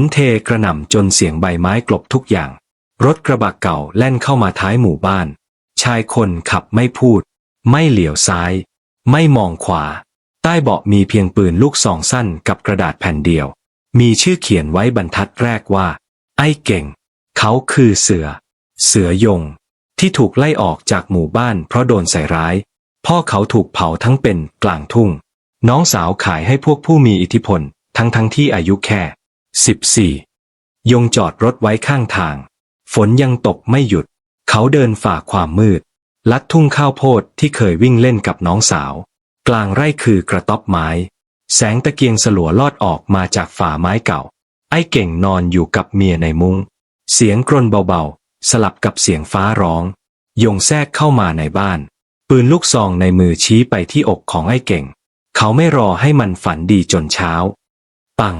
นเทกระหน่ำจนเสียงใบไม้กลบทุกอย่าง รถกระบะเก่าแล่นเข้ามาท้ายหมู่บ้าน ชายคนขับไม่พูด ไม่เหลียวซ้าย ไม่มองขวา ใต้เบาะมีเพียงปืนลูกซองสั้นกับกระดาษแผ่นเดียว มีชื่อเขียนไว้บรรทัดแรกว่า ไอ้เก่ง เขาคือเสือ เสือยง ที่ถูกไล่ออกจากหมู่บ้านเพราะโดนใส่ร้าย พ่อเขาถูกเผาทั้งเป็นกลางทุ่ง น้องสาวขายให้พวกผู้มีอิทธิพลทั้งทั้งที่อายุแค่ สิบสี่ยงจอดรถไว้ข้างทาง ฝนยังตกไม่หยุด เขาเดินฝ่าความมืด ลัดทุ่งข้าวโพดที่เคยวิ่งเล่นกับน้องสาว กลางไร่คือกระต๊อบไม้ แสงตะเกียงสลัวลอดออกมาจากฝ่าไม้เก่า ไอ้เก่งนอนอยู่กับเมียในมุง้ง เสียงกรนเบาๆ สลับกับเสียงฟ้าร้อง ยงแทรกเข้ามาในบ้าน ปืนลูกซองในมือชี้ไปที่อกของไอ้เก่ง เขาไม่รอให้มันฝันดีจนเช้า ปัง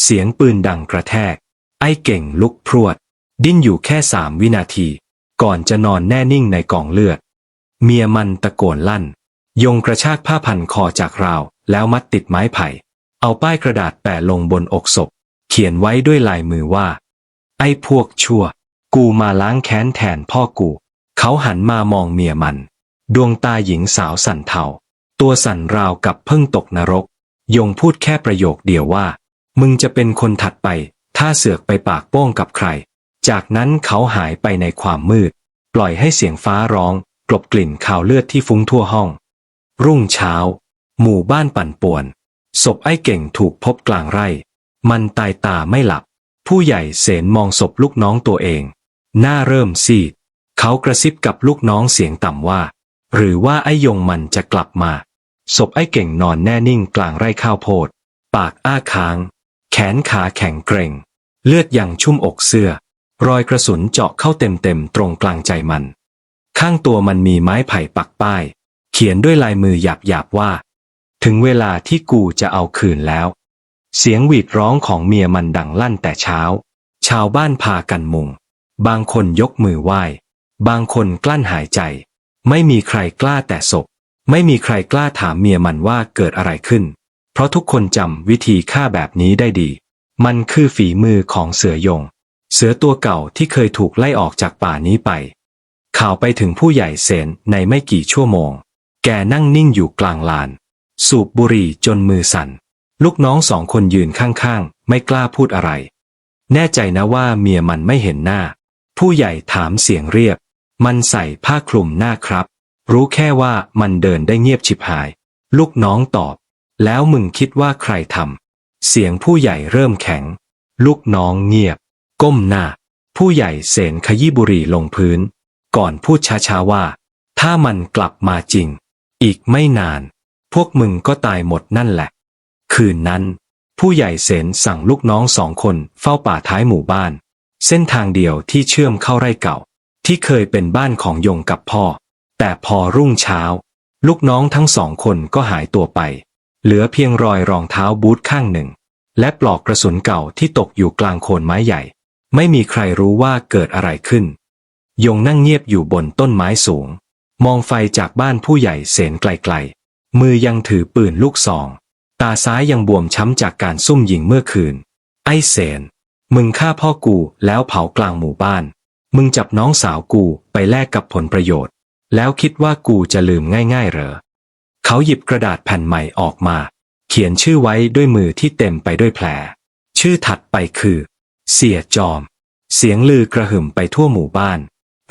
เสียงปืนดังกระแทก ไอ้เก่งลุกพรวด ดิ้นอยู่แค่สามวินาที ก่อนจะนอนแน่นิ่งในกองเลือด เมียมันตะโกนลั่น ยงกระชากผ้าพันคอจากราว แล้วมัดติดไม้ไผ่ เอาป้ายกระดาษแปะลงบนอกศพ เขียนไว้ด้วยลายมือว่า ไอ้พวกชั่ว กูมาล้างแค้นแทนพ่อกู เขาหันมามองเมียมัน ดวงตาหญิงสาวสั่นเทาตัวสั่นราวกับเพิ่งตกนรก ยงพูดแค่ประโยคเดียวว่า มึงจะเป็นคนถัดไป ถ้าเสือกไปปากโป้งกับใคร จากนั้นเขาหายไปในความมืด ปล่อยให้เสียงฟ้าร้อง กลบกลิ่นข่าวเลือดที่ฟุ้งทั่วห้อง รุ่งเช้า หมู่บ้านปั่นป่วน ศพไอ้เก่งถูกพบกลางไร่ มันตายตาไม่หลับ ผู้ใหญ่เสนมองศพลูกน้องตัวเอง หน้าเริ่มซีด เขากระซิบกับลูกน้องเสียงต่ำว่า หรือว่าไอ้ยงมันจะกลับมา ศพไอ้เก่งนอนแน่นิ่งกลางไร่ข้าวโพด ปากอ้าค้าง แขนขาแข็งเกร็ง เลือดยังชุ่มอกเสื้อ รอยกระสุนเจาะเข้าเต็มๆตรงกลางใจมัน ข้างตัวมันมีไม้ไผ่ปักป้าย เขียนด้วยลายมือหยาบๆว่า ถึงเวลาที่กูจะเอาคืนแล้ว เสียงหวีดร้องของเมียมันดังลั่นแต่เช้า ชาวบ้านพากันมุง บางคนยกมือไหว้ บางคนกลั้นหายใจ ไม่มีใครกล้าแต่ศพ ไม่มีใครกล้าถามเมียมันว่าเกิดอะไรขึ้น เพราะทุกคนจำวิธีฆ่าแบบนี้ได้ดี มันคือฝีมือของเสือยง เสือตัวเก่าที่เคยถูกไล่ออกจากป่านี้ไป ข่าวไปถึงผู้ใหญ่เซนในไม่กี่ชั่วโมง แกนั่งนิ่งอยู่กลางลาน สูบบุหรี่จนมือสั่น ลูกน้องสองคนยืนข้างๆ ไม่กล้าพูดอะไร แน่ใจนะว่าเมียมันไม่เห็นหน้า ผู้ใหญ่ถามเสียงเรียบ มันใส่ผ้าคลุมหน้าครับ รู้แค่ว่ามันเดินได้เงียบฉิบหาย ลูกน้องตอบ แล้วมึงคิดว่าใครทำ เสียงผู้ใหญ่เริ่มแข็ง ลูกน้องเงียบ ก้มหน้า ผู้ใหญ่เสนขยี้บุหรี่ลงพื้น ก่อนพูดช้าๆว่า ถ้ามันกลับมาจริง อีกไม่นาน พวกมึงก็ตายหมดนั่นแหละ คืนนั้น ผู้ใหญ่เสนสั่งลูกน้องสองคนเฝ้าป่าท้ายหมู่บ้าน เส้นทางเดียวที่เชื่อมเข้าไร่เก่า ที่เคยเป็นบ้านของยงกับพ่อ แต่พอรุ่งเช้า ลูกน้องทั้งสองคนก็หายตัวไป เหลือเพียงรอยรองเท้าบูทข้างหนึ่ง และปลอกกระสุนเก่าที่ตกอยู่กลางโคนไม้ใหญ่ ไม่มีใครรู้ว่าเกิดอะไรขึ้น ยงนั่งเงียบอยู่บนต้นไม้สูง มองไฟจากบ้านผู้ใหญ่เสนไกลๆ มือยังถือปืนลูกซอง ตาซ้ายยังบวมช้ำจากการซุ่มยิงเมื่อคืน ไอ้เสน มึงฆ่าพ่อกูแล้วเผากลางหมู่บ้าน มึงจับน้องสาวกูไปแลกกับผลประโยชน์ แล้วคิดว่ากูจะลืมง่ายๆเหรอ เขาหยิบกระดาษแผ่นใหม่ออกมา เขียนชื่อไว้ด้วยมือที่เต็มไปด้วยแผล ชื่อถัดไปคือ เสียจอม เสียงลือกระหึ่มไปทั่วหมู่บ้าน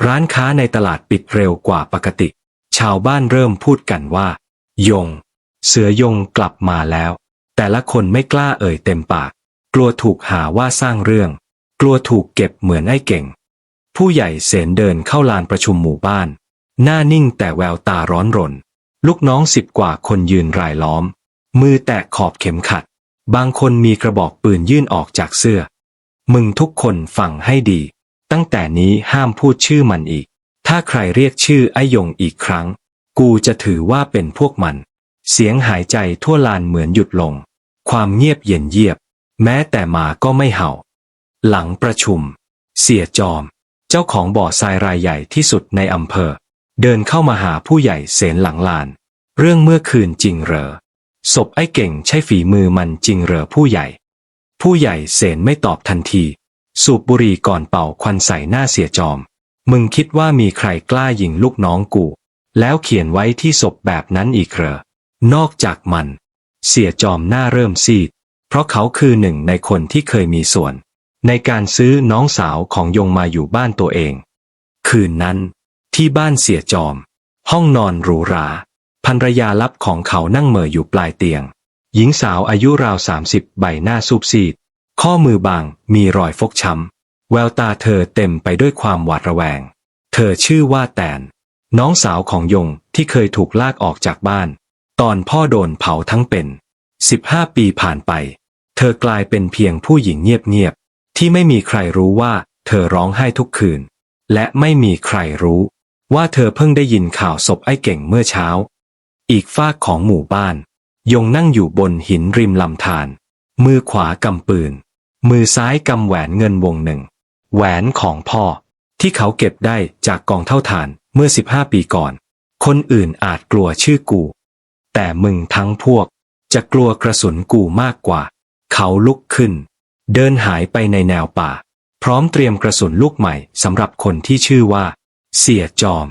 ร้านค้าในตลาดปิดเร็วกว่าปกติ ชาวบ้านเริ่มพูดกันว่า ยง เสือยงกลับมาแล้ว แต่ละคนไม่กล้าเอ่ยเต็มปาก กลัวถูกหาว่าสร้างเรื่อง กลัวถูกเก็บเหมือนไอ้เก่ง ผู้ใหญ่เสนเดินเข้าลานประชุมหมู่บ้าน หน้านิ่งแต่แววตาร้อนรน ลูกน้องสิบกว่าคนยืนรายล้อม มือแตะขอบเข็มขัด บางคนมีกระบอกปืนยื่นออกจากเสื้อ มึงทุกคนฟังให้ดี ตั้งแต่นี้ห้ามพูดชื่อมันอีก ถ้าใครเรียกชื่อไอยงอีกครั้ง กูจะถือว่าเป็นพวกมัน เสียงหายใจทั่วลานเหมือนหยุดลง ความเงียบเย็นเยียบ แม้แต่หมาก็ไม่เห่า หลังประชุม เสียจอม เจ้าของบ่อทรายรายใหญ่ที่สุดในอำเภอ เดินเข้ามาหาผู้ใหญ่เสนหลังลาน เรื่องเมื่อคืนจริงเหรอ ศพไอ้เก่งใช่ฝีมือมันจริงเหรอผู้ใหญ่ ผู้ใหญ่เสนไม่ตอบทันที สูบบุหรี่ก่อนเป่าควันใส่หน้าเสียจอม มึงคิดว่ามีใครกล้ายิงลูกน้องกู แล้วเขียนไว้ที่ศพแบบนั้นอีกเหรอ นอกจากมัน เสียจอมหน้าเริ่มซีด เพราะเขาคือหนึ่งในคนที่เคยมีส่วน ในการซื้อน้องสาวของยงมาอยู่บ้านตัวเอง คืนนั้น ที่บ้านเสียจอม ห้องนอนหรูหราภรรยาลับของเขานั่งเหม่ออยู่ปลายเตียง หญิงสาวอายุราวสามสิบใบหน้าซูบซีด ข้อมือบางมีรอยฟกช้ำ แววตาเธอเต็มไปด้วยความหวาดระแวง เธอชื่อว่าแตน น้องสาวของยงที่เคยถูกลากออกจากบ้าน ตอนพ่อโดนเผาทั้งเป็นสิบห้าปีผ่านไป เธอกลายเป็นเพียงผู้หญิงเงียบๆที่ไม่มีใครรู้ว่า เธอร้องไห้ทุกคืน และไม่มีใครรู้ ว่าเธอเพิ่งได้ยินข่าวศพไอ้เก่งเมื่อเช้า อีกฝากของหมู่บ้าน ยงนั่งอยู่บนหินริมลำธาร มือขวากำปืน มือซ้ายกำแหวนเงินวงหนึ่ง แหวนของพ่อ ที่เขาเก็บได้จากกองเท่าฐานเมื่อ 15 ปีก่อน คนอื่นอาจกลัวชื่อกู แต่มึงทั้งพวก จะกลัวกระสุนกูมากกว่า เขาลุกขึ้น เดินหายไปในแนวป่า พร้อมเตรียมกระสุนลูกใหม่สำหรับคนที่ชื่อว่า เสียจอม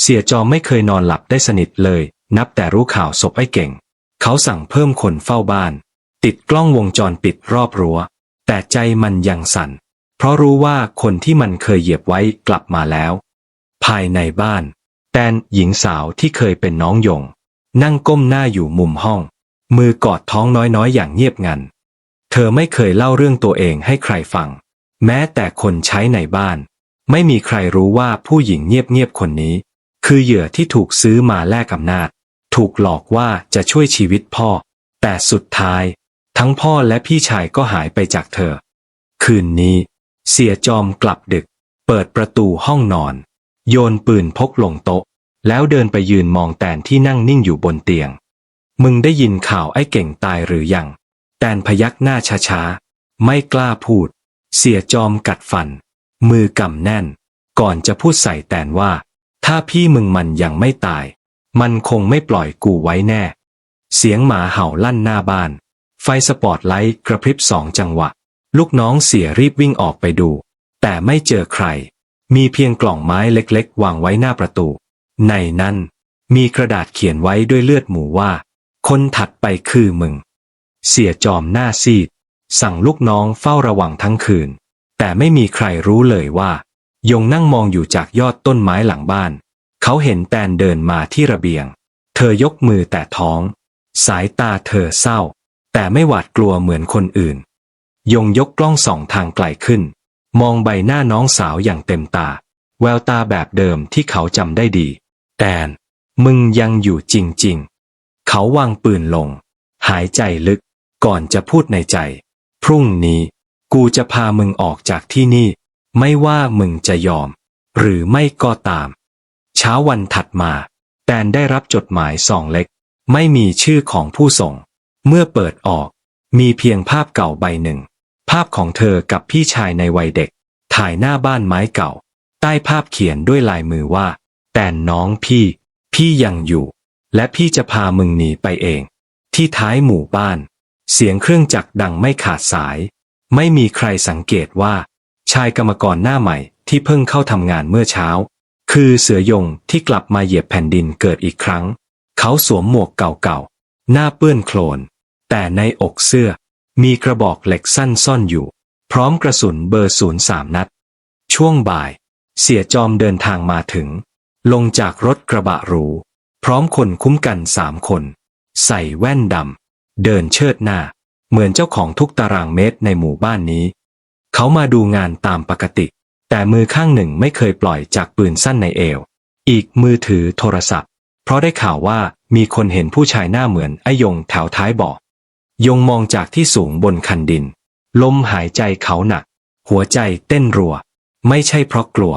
เสียจอมไม่เคยนอนหลับได้สนิทเลย นับแต่รู้ข่าวศพไอ้เก่ง เขาสั่งเพิ่มคนเฝ้าบ้าน ติดกล้องวงจรปิดรอบรั้ว แต่ใจมันยังสั่น เพราะรู้ว่าคนที่มันเคยเหยียบไว้กลับมาแล้ว ภายในบ้าน แตนหญิงสาวที่เคยเป็นน้องยง นั่งก้มหน้าอยู่มุมห้อง มือกอดท้องน้อยๆ อย่างเงียบงัน เธอไม่เคยเล่าเรื่องตัวเองให้ใครฟัง แม้แต่คนใช้ในบ้าน ไม่มีใครรู้ว่าผู้หญิงเงียบๆคนนี้ คือเหยื่อที่ถูกซื้อมาแลกอำนาจ ถูกหลอกว่าจะช่วยชีวิตพ่อ แต่สุดท้าย ทั้งพ่อและพี่ชายก็หายไปจากเธอ คืนนี้ เสียจอมกลับดึก เปิดประตูห้องนอน โยนปืนพกลงโต๊ะ แล้วเดินไปยืนมองแตนที่นั่งนิ่งอยู่บนเตียง มึงได้ยินข่าวไอ้เก่งตายหรือยัง แตนพยักหน้าช้าๆไม่กล้าพูด เสียจอมกัดฟัน มือกำแน่น ก่อนจะพูดใส่แตนว่า ถ้าพี่มึงมันยังไม่ตาย มันคงไม่ปล่อยกูไว้แน่ เสียงหมาเห่าลั่นหน้าบ้าน ไฟสปอตไลท์กระพริบสองจังหวะ ลูกน้องเสียรีบวิ่งออกไปดู แต่ไม่เจอใคร มีเพียงกล่องไม้เล็กๆ วางไว้หน้าประตู ในนั้น มีกระดาษเขียนไว้ด้วยเลือดหมูว่า คนถัดไปคือมึง เสียจอมหน้าซีด สั่งลูกน้องเฝ้าระวังทั้งคืน แต่ไม่มีใครรู้เลยว่า ยงนั่งมองอยู่จากยอดต้นไม้หลังบ้าน เขาเห็นแตนเดินมาที่ระเบียง เธอยกมือแต่ท้อง สายตาเธอเศร้า แต่ไม่หวาดกลัวเหมือนคนอื่น ยงยกกล้องส่องทางไกลขึ้น มองใบหน้าน้องสาวอย่างเต็มตา แววตาแบบเดิมที่เขาจำได้ดี แตน มึงยังอยู่จริงๆ เขาวางปืนลง หายใจลึกก่อนจะพูดในใจ พรุ่งนี้ กูจะพามึงออกจากที่นี่ ไม่ว่ามึงจะยอม หรือไม่ก็ตาม เช้าวันถัดมาแตนได้รับจดหมายซองเล็ก ไม่มีชื่อของผู้ส่ง เมื่อเปิดออก มีเพียงภาพเก่าใบหนึ่ง ภาพของเธอกับพี่ชายในวัยเด็ก ถ่ายหน้าบ้านไม้เก่า ใต้ภาพเขียนด้วยลายมือว่า แตนน้องพี่ พี่ยังอยู่ และพี่จะพามึงหนีไปเอง ที่ท้ายหมู่บ้าน เสียงเครื่องจักรดังไม่ขาดสาย ไม่มีใครสังเกตว่า ชายกรรมกรหน้าใหม่ที่เพิ่งเข้าทำงานเมื่อเช้า คือเสือยงที่กลับมาเหยียบแผ่นดินเกิดอีกครั้ง เขาสวมหมวกเก่าๆ หน้าเปื้อนโคลน แต่ในอกเสื้อ มีกระบอกเหล็กสั้นซ่อนอยู่ พร้อมกระสุนเบอร์ศูนย์สามนัด ช่วงบ่าย เสียจอมเดินทางมาถึง ลงจากรถกระบะหรู พร้อมคนคุ้มกันสามคน ใส่แว่นดำเดินเชิดหน้า เหมือนเจ้าของทุกตารางเมตรในหมู่บ้านนี้ เขามาดูงานตามปกติ แต่มือข้างหนึ่งไม่เคยปล่อยจากปืนสั้นในเอว อีกมือถือโทรศัพท์ เพราะได้ข่าวว่ามีคนเห็นผู้ชายหน้าเหมือนไอ้ยงแถวท้ายเบอยงมองจากที่สูงบนคันดิน ลมหายใจเขาหนัก หัวใจเต้นรัว ไม่ใช่เพราะกลัว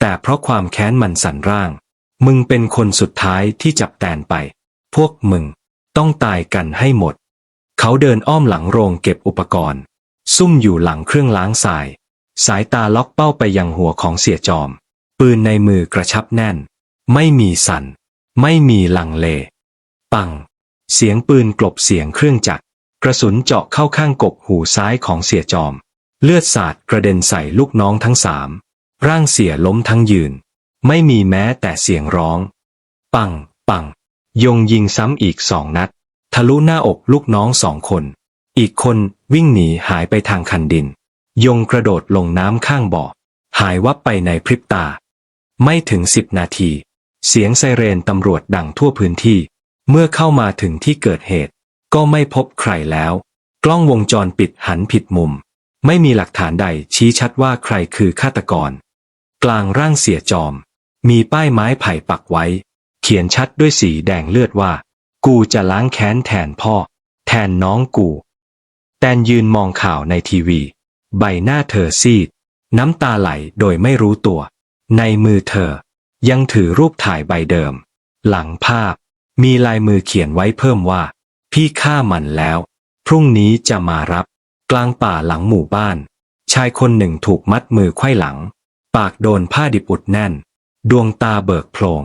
แต่เพราะความแค้นมันสั่นร่าง มึงเป็นคนสุดท้ายที่จับแตนไป พวกมึงต้องตายกันให้หมด เขาเดินอ้อมหลังโรงเก็บอุปกรณ์ ซุ่มอยู่หลังเครื่องล้างทราย สายตาล็อกเป้าไปยังหัวของเสียจอม ปืนในมือกระชับแน่น ไม่มีสัน่น ไม่มีลังเล ปัง เสียงปืนกลบเสียงเครื่องจักร กระสุนเจาะเข้าข้างกกหูซ้ายของเสียจอม เลือดสาดกระเด็นใส่ลูกน้องทั้งสาม ร่างเสียล้มทั้งยืน ไม่มีแม้แต่เสียงร้อง ปัง ปัง ยงยิงซ้ำอีกสองนัด ทะลุหน้าอกลูกน้องสองคน อีกคนวิ่งหนีหายไปทางคันดิน ยงกระโดดลงน้ำข้างบ่อ หายวับไปในพริบตา ไม่ถึงสิบนาที เสียงไซเรนตำรวจดังทั่วพื้นที่ เมื่อเข้ามาถึงที่เกิดเหตุ ก็ไม่พบใครแล้ว กล้องวงจรปิดหันผิดมุม ไม่มีหลักฐานใดชี้ชัดว่าใครคือฆาตกร กลางร่างเสียจอม มีป้ายไม้ไผ่ปักไว้ เขียนชัดด้วยสีแดงเลือดว่า กูจะล้างแค้นแทนพ่อ แทนน้องกู แตนยืนมองข่าวในทีวี ใบหน้าเธอซีด น้ำตาไหลโดยไม่รู้ตัว ในมือเธอ ยังถือรูปถ่ายใบเดิม หลังภาพ มีลายมือเขียนไว้เพิ่มว่า พี่ฆ่ามันแล้ว พรุ่งนี้จะมารับ กลางป่าหลังหมู่บ้าน ชายคนหนึ่งถูกมัดมือไขว้หลัง ปากโดนผ้าดิบอุดแน่น ดวงตาเบิกโพลง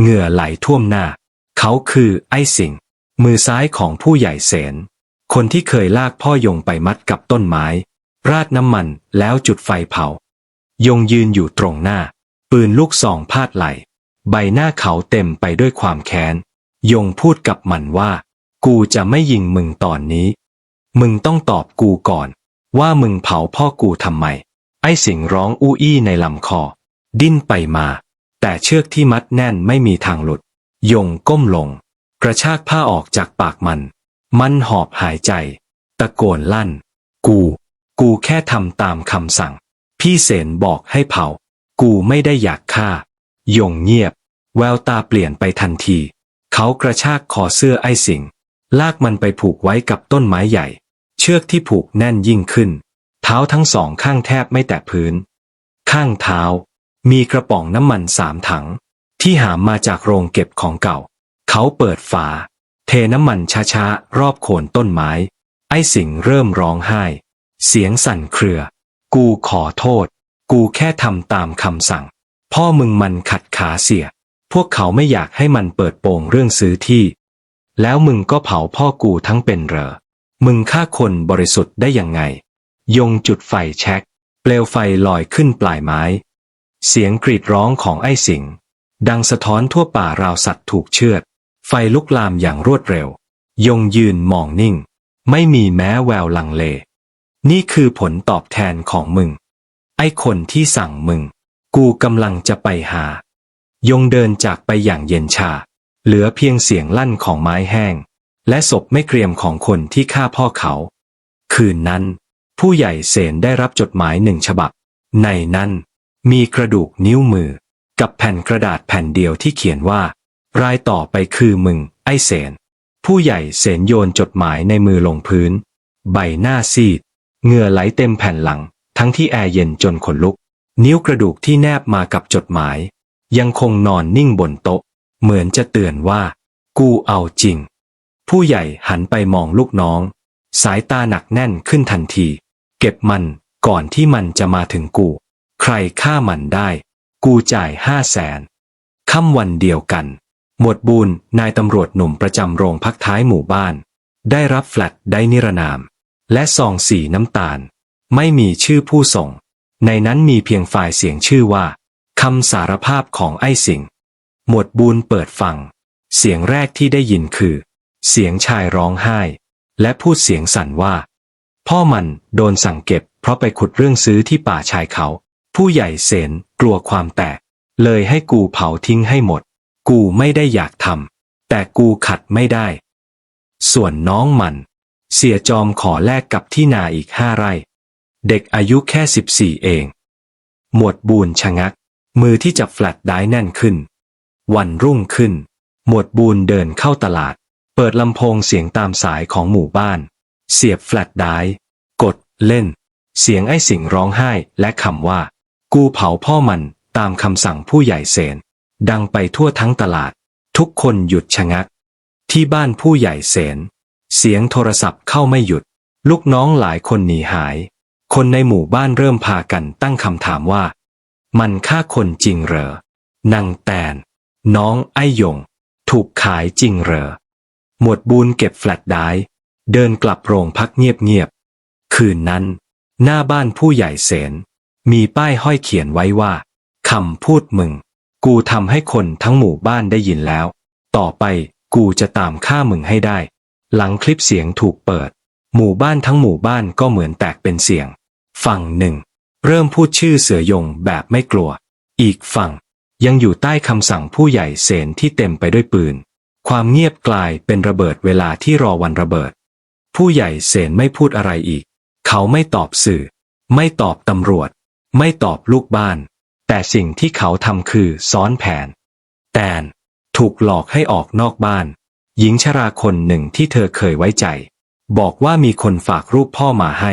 เหงื่อไหลท่วมหน้า เขาคือไอ้สิงมือซ้ายของผู้ใหญ่เสน คนที่เคยลากพ่อยงไปมัดกับต้นไม้ ราดน้ำมันแล้วจุดไฟเผา ยงยืนอยู่ตรงหน้า ปืนลูกซองพาดไหล ใบหน้าเขาเต็มไปด้วยความแค้น ยงพูดกับมันว่า กูจะไม่ยิงมึงตอนนี้ มึงต้องตอบกูก่อน ว่ามึงเผาพ่อกูทำไม ไอ้สิงร้องอู้อี้ในลำคอ ดิ้นไปมา แต่เชือกที่มัดแน่นไม่มีทางหลุด ยงก้มลง กระชากผ้าออกจากปากมัน มันหอบหายใจ ตะโกนลั่น กู กูแค่ทำตามคำสั่ง พี่เสนบอกให้เผา กูไม่ได้อยากฆ่า ยงเงียบ แววตาเปลี่ยนไปทันที เขากระชากคอเสื้อไอ้สิงลากมันไปผูกไว้กับต้นไม้ใหญ่ เชือกที่ผูกแน่นยิ่งขึ้น เท้าทั้งสองข้างแทบไม่แตะพื้น ข้างเท้า มีกระป๋องน้ำมันสามถัง ที่หามมาจากโรงเก็บของเก่า เขาเปิดฝา เทน้ำมันช้าๆ รอบโคนต้นไม้ ไอ้สิงเริ่มร้องไห้ เสียงสั่นเครือ กูขอโทษ กูแค่ทำตามคำสั่ง พ่อมึงมันขัดขาเสีย พวกเขาไม่อยากให้มันเปิดโปงเรื่องซื้อที่ แล้วมึงก็เผาพ่อกูทั้งเป็นเหรอ มึงฆ่าคนบริสุทธิ์ได้ยังไง ยงจุดไฟแช็กเปลวไฟลอยขึ้นปลายไม้ เสียงกรีดร้องของไอ้สิงห์ ดังสะท้อนทั่วป่าราวสัตว์ถูกเชือด ไฟลุกลามอย่างรวดเร็ว ยงยืนมองนิ่ง ไม่มีแม้แววลังเล นี่คือผลตอบแทนของมึง ไอ้คนที่สั่งมึง กูกำลังจะไปหา ยงเดินจากไปอย่างเย็นชา เหลือเพียงเสียงลั่นของไม้แห้ง และศพไม่เกรียมของคนที่ฆ่าพ่อเขา คืนนั้น ผู้ใหญ่เสนได้รับจดหมายหนึ่งฉบับ ในนั้นมีกระดูกนิ้วมือ กับแผ่นกระดาษแผ่นเดียวที่เขียนว่า รายต่อไปคือมึง ไอเสน ผู้ใหญ่เสนโยนจดหมายในมือลงพื้น ใบหน้าซีดเหงื่อไหลเต็มแผ่นหลัง ทั้งที่แอร์เย็นจนขนลุก นิ้วกระดูกที่แนบมากับจดหมาย ยังคงนอนนิ่งบนโต๊ะ เหมือนจะเตือนว่า กูเอาจริง ผู้ใหญ่หันไปมองลูกน้อง สายตาหนักแน่นขึ้นทันที เก็บมันก่อนที่มันจะมาถึงกู ใครฆ่ามันได้ กูจ่ายห้าแสนค่ำวันเดียวกัน หมวดบูนนายตำรวจหนุ่มประจำโรงพักท้ายหมู่บ้าน ได้รับแฟลตได้นิรนาม และซองสีน้ำตาล ไม่มีชื่อผู้ส่ง ในนั้นมีเพียงไฟล์เสียงชื่อว่าคำสารภาพของไอ้สิงหมวดบูนเปิดฟัง เสียงแรกที่ได้ยินคือ เสียงชายร้องไห้ และพูดเสียงสั่นว่า พ่อมันโดนสั่งเก็บเพราะไปขุดเรื่องซื้อที่ป่าชายเขา ผู้ใหญ่เสนกลัวความแตก เลยให้กูเผาทิ้งให้หมด กูไม่ได้อยากทำแต่กูขัดไม่ได้ ส่วนน้องมัน เสียจอมขอแลกกับที่นาอีกห้าไร่ เด็กอายุแค่สิบสี่เอง หมวดบูนชะงัก มือที่จับแฟลตได้แน่นขึ้น วันรุ่งขึ้น หมวดบูนเดินเข้าตลาด เปิดลำโพงเสียงตามสายของหมู่บ้าน เสียบแฟลตได้กดเล่น เสียงไอ้สิงร้องไห้และคำว่า กูเผาพ่อมันตามคำสั่งผู้ใหญ่เสน ดังไปทั่วทั้งตลาด ทุกคนหยุดชะงัก ที่บ้านผู้ใหญ่เสน เสียงโทรศัพท์เข้าไม่หยุด ลูกน้องหลายคนหนีหาย คนในหมู่บ้านเริ่มพากันตั้งคำถามว่า มันฆ่าคนจริงเหรอนางแตน น้องไอ้หยง ถูกขายจริงเหรอ หมวดบูนเก็บแฟลตได้ เดินกลับโรงพักเงียบๆ คืนนั้น หน้าบ้านผู้ใหญ่เสน มีป้ายห้อยเขียนไว้ว่าคำพูดมึง กูทำให้คนทั้งหมู่บ้านได้ยินแล้ว ต่อไปกูจะตามฆ่ามึงให้ได้ หลังคลิปเสียงถูกเปิด หมู่บ้านทั้งหมู่บ้านก็เหมือนแตกเป็นเสียง ฝั่งหนึ่ง เริ่มพูดชื่อเสือยงแบบไม่กลัว อีกฝั่ง ยังอยู่ใต้คำสั่งผู้ใหญ่เสนที่เต็มไปด้วยปืน ความเงียบกลายเป็นระเบิดเวลาที่รอวันระเบิด ผู้ใหญ่เสนไม่พูดอะไรอีก เขาไม่ตอบสื่อ ไม่ตอบตำรวจ ไม่ตอบลูกบ้าน แต่สิ่งที่เขาทำคือซ้อนแผน แตน ถูกหลอกให้ออกนอกบ้าน หญิงชราคนหนึ่งที่เธอเคยไว้ใจ บอกว่ามีคนฝากรูปพ่อมาให้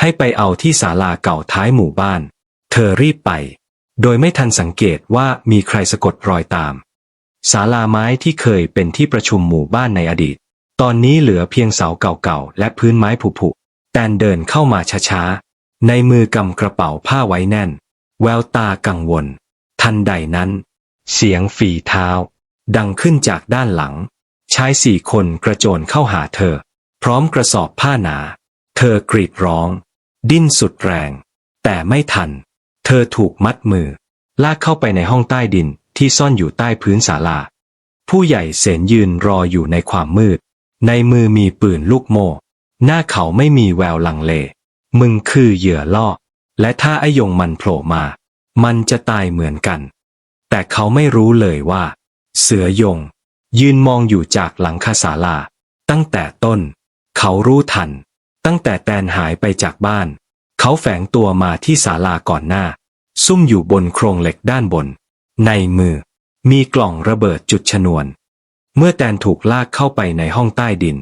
ให้ไปเอาที่ศาลาเก่าท้ายหมู่บ้าน เธอรีบไป โดยไม่ทันสังเกตว่ามีใครสะกดรอยตามศาลาไม้ที่เคยเป็นที่ประชุมหมู่บ้านในอดีต ตอนนี้เหลือเพียงเสาเก่าๆ และพื้นไม้ผุๆแตนเดินเข้ามาช้าๆ ในมือกำกระเป๋าผ้าไว้แน่น แววตากังวล ทันใดนั้น เสียงฝีเท้า ดังขึ้นจากด้านหลัง ชายสี่คนกระโจนเข้าหาเธอ พร้อมกระสอบผ้าหนา เธอกรีดร้อง ดิ้นสุดแรง แต่ไม่ทัน เธอถูกมัดมือ ลากเข้าไปในห้องใต้ดินที่ซ่อนอยู่ใต้พื้นศาลา ผู้ใหญ่เสนยืนรออยู่ในความมืด ในมือมีปืนลูกโม่ หน้าเขาไม่มีแววลังเล มึงคือเหยื่อล่อ และถ้าไอยงมันโผล่มา มันจะตายเหมือนกัน แต่เขาไม่รู้เลยว่า เสือยง ยืนมองอยู่จากหลังคาศาลา ตั้งแต่ต้น เขารู้ทัน ตั้งแต่แตนหายไปจากบ้าน เขาแฝงตัวมาที่ศาลาก่อนหน้า ซุ่มอยู่บนโครงเหล็กด้านบน ในมือ มีกล่องระเบิดจุดชนวน เมื่อแตนถูกลากเข้าไปในห้องใต้ดิน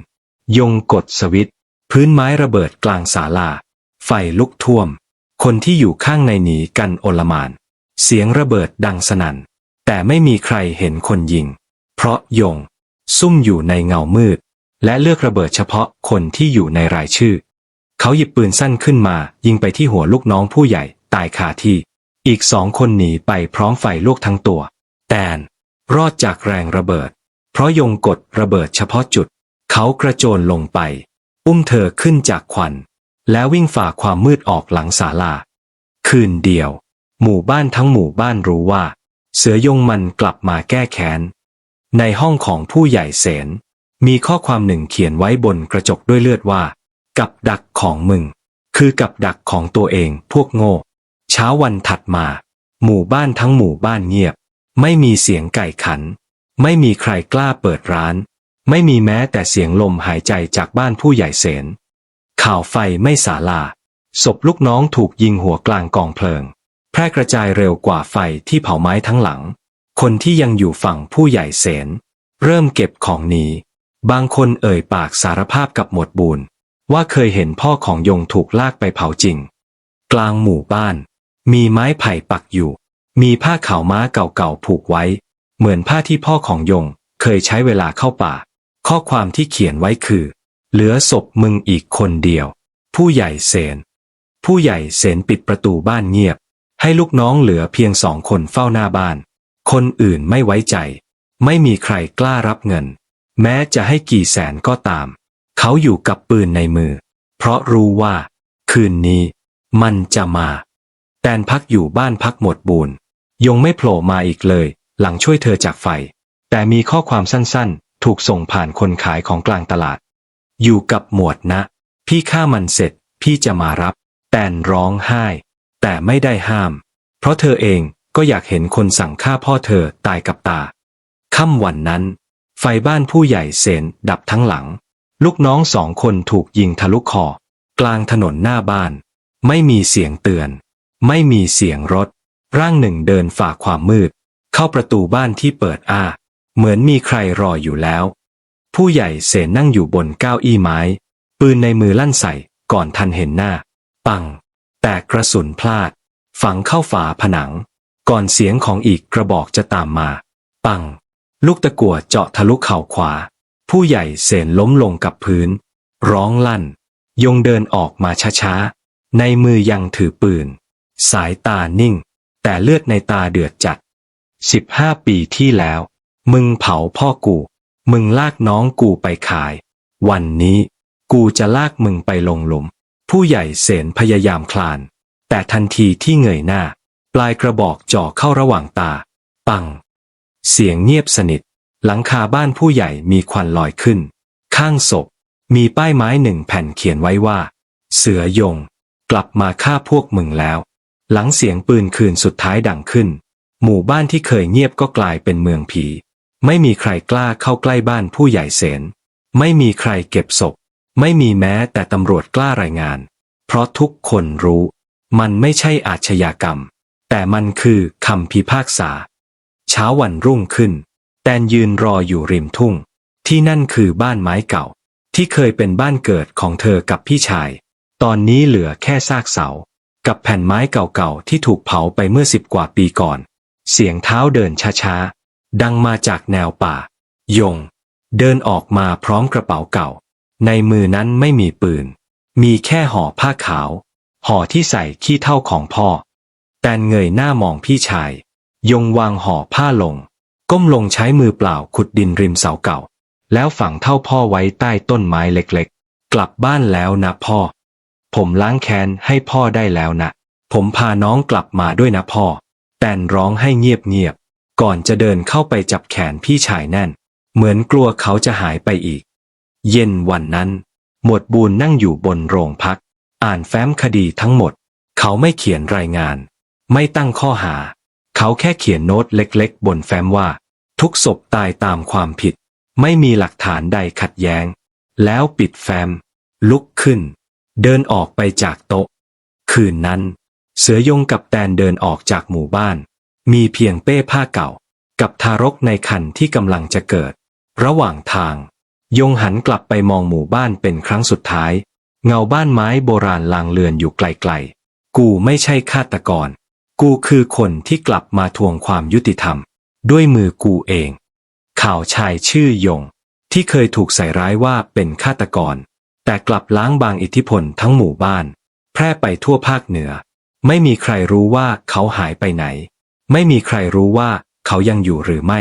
ยงกดสวิตช์พื้นไม้ระเบิดกลางศาลา ไฟลุกท่วม คนที่อยู่ข้างในหนีกันโอลมาน เสียงระเบิดดังสนั่น แต่ไม่มีใครเห็นคนยิง เพราะยง ซุ่มอยู่ในเงามืด และเลือกระเบิดเฉพาะคนที่อยู่ในรายชื่อ เขาหยิบปืนสั้นขึ้นมา ยิงไปที่หัวลูกน้องผู้ใหญ่ตายคาที่ อีกสองคนหนีไปพร้อมไฟลวกทั้งตัว แตน รอดจากแรงระเบิด เพราะยงกดระเบิดเฉพาะจุด เขากระโจนลงไป อุ้มเธอขึ้นจากควัน แล้ววิ่งฝ่าความมืดออกหลังศาลา คืนเดียว หมู่บ้านทั้งหมู่บ้านรู้ว่า เสือยงมันกลับมาแก้แค้น ในห้องของผู้ใหญ่เสน มีข้อความหนึ่งเขียนไว้บนกระจกด้วยเลือดว่า กับดักของมึง คือกับดักของตัวเองพวกโง่ เช้าวันถัดมา หมู่บ้านทั้งหมู่บ้านเงียบ ไม่มีเสียงไก่ขัน ไม่มีใครกล้าเปิดร้าน ไม่มีแม้แต่เสียงลมหายใจจากบ้านผู้ใหญ่เสน ข่าวไฟไม่สาลา ศพลูกน้องถูกยิงหัวกลางกองเพลิง แพร่กระจายเร็วกว่าไฟที่เผาไม้ทั้งหลัง คนที่ยังอยู่ฝั่งผู้ใหญ่เสน เริ่มเก็บของหนี บางคนเอ่ยปากสารภาพกับหมวดบูนว่าเคยเห็นพ่อของยงถูกลากไปเผาจริง กลางหมู่บ้าน มีไม้ไผ่ปักอยู่ มีผ้าขาวม้าเก่าๆผูกไว้ เหมือนผ้าที่พ่อของยงเคยใช้เวลาเข้าป่า ข้อความที่เขียนไว้คือ เหลือศพมึงอีกคนเดียว ผู้ใหญ่เสน ผู้ใหญ่เสนปิดประตูบ้านเงียบ ให้ลูกน้องเหลือเพียงสองคนเฝ้าหน้าบ้าน คนอื่นไม่ไว้ใจ ไม่มีใครกล้ารับเงิน แม้จะให้กี่แสนก็ตาม เขาอยู่กับปืนในมือ เพราะรู้ว่า คืนนี้ มันจะมา แตนพักอยู่บ้านพักหมดบูนยงไม่โผล่มาอีกเลย หลังช่วยเธอจากไฟ แต่มีข้อความสั้นๆ ถูกส่งผ่านคนขายของกลางตลาด อยู่กับหมวดนะ พี่ฆ่ามันเสร็จพี่จะมารับ แตนร้องไห้ แต่ไม่ได้ห้าม เพราะเธอเองก็อยากเห็นคนสั่งฆ่าพ่อเธอตายกับตา ค่ำวันนั้น ไฟบ้านผู้ใหญ่เสนดับทั้งหลัง ลูกน้องสองคนถูกยิงทะลุคอ กลางถนนหน้าบ้าน ไม่มีเสียงเตือน ไม่มีเสียงรถ ร่างหนึ่งเดินฝ่าความมืด เข้าประตูบ้านที่เปิดอ้า เหมือนมีใครรออยู่แล้ว ผู้ใหญ่เสนนั่งอยู่บนเก้าอี้ไม้ ปืนในมือลั่นใส่ก่อนทันเห็นหน้า ปัง แต่กระสุนพลาด ฝังเข้าฝาผนัง ก่อนเสียงของอีกกระบอกจะตามมา ปัง ลูกตะกั่วเจาะทะลุเข่าขวา ผู้ใหญ่เสนล้มลงกับพื้น ร้องลั่น ยงเดินออกมาช้าๆ ในมือยังถือปืน สายตานิ่ง แต่เลือดในตาเดือดจัดสิบห้าปีที่แล้ว มึงเผาพ่อกู มึงลากน้องกูไปขาย วันนี้ กูจะลากมึงไปลงหลุม ผู้ใหญ่เสนพยายามคลาน แต่ทันทีที่เงยหน้า ปลายกระบอกจ่อเข้าระหว่างตา ปัง เสียงเงียบสนิท หลังคาบ้านผู้ใหญ่มีควันลอยขึ้น ข้างศพ มีป้ายไม้หนึ่งแผ่นเขียนไว้ว่า เสือยง กลับมาฆ่าพวกมึงแล้ว หลังเสียงปืนคืนสุดท้ายดังขึ้น หมู่บ้านที่เคยเงียบก็กลายเป็นเมืองผี ไม่มีใครกล้าเข้าใกล้บ้านผู้ใหญ่เสน ไม่มีใครเก็บศพ ไม่มีแม้แต่ตำรวจกล้ารายงาน เพราะทุกคนรู้ มันไม่ใช่อาชญากรรม แต่มันคือคำพิพากษา เช้าวันรุ่งขึ้น แตนยืนรออยู่ริมทุ่ง ที่นั่นคือบ้านไม้เก่า ที่เคยเป็นบ้านเกิดของเธอกับพี่ชาย ตอนนี้เหลือแค่ซากเสา กับแผ่นไม้เก่าๆที่ถูกเผาไปเมื่อสิบกว่าปีก่อน เสียงเท้าเดินช้าๆ ดังมาจากแนวป่า ยง เดินออกมาพร้อมกระเป๋าเก่า ในมือนั้นไม่มีปืน มีแค่ห่อผ้าขาว ห่อที่ใส่ขี้เท่าของพ่อ แตนเงยหน้ามองพี่ชาย ยงวางห่อผ้าลง ก้มลงใช้มือเปล่าขุดดินริมเสาเก่า แล้วฝังเท่าพ่อไว้ใต้ต้นไม้เล็กๆ กลับบ้านแล้วนะพ่อ ผมล้างแค้นให้พ่อได้แล้วนะ ผมพาน้องกลับมาด้วยนะพ่อ แตนร้องให้เงียบๆ ก่อนจะเดินเข้าไปจับแขนพี่ชายแน่น เหมือนกลัวเขาจะหายไปอีก เย็นวันนั้น หมวดบูนนั่งอยู่บนโรงพัก อ่านแฟ้มคดีทั้งหมด เขาไม่เขียนรายงาน ไม่ตั้งข้อหา เขาแค่เขียนโน้ตเล็กๆ บนแฟ้มว่า ทุกศพตายตามความผิด ไม่มีหลักฐานใดขัดแย้ง แล้วปิดแฟ้ม ลุกขึ้น เดินออกไปจากโต๊ะ คืนนั้น เสือยงกับแตนเดินออกจากหมู่บ้าน มีเพียงเป้ผ้าเก่า กับทารกในคันที่กำลังจะเกิด ระหว่างทาง ยงหันกลับไปมองหมู่บ้านเป็นครั้งสุดท้าย เงาบ้านไม้โบราณลางเลือนอยู่ไกลๆ กูไม่ใช่ฆาตกร กูคือคนที่กลับมาทวงความยุติธรรม ด้วยมือกูเอง ข่าวชายชื่อยง ที่เคยถูกใส่ร้ายว่าเป็นฆาตกร แต่กลับล้างบางอิทธิพลทั้งหมู่บ้าน แพร่ไปทั่วภาคเหนือ ไม่มีใครรู้ว่าเขาหายไปไหน ไม่มีใครรู้ว่าเขายังอยู่หรือไม่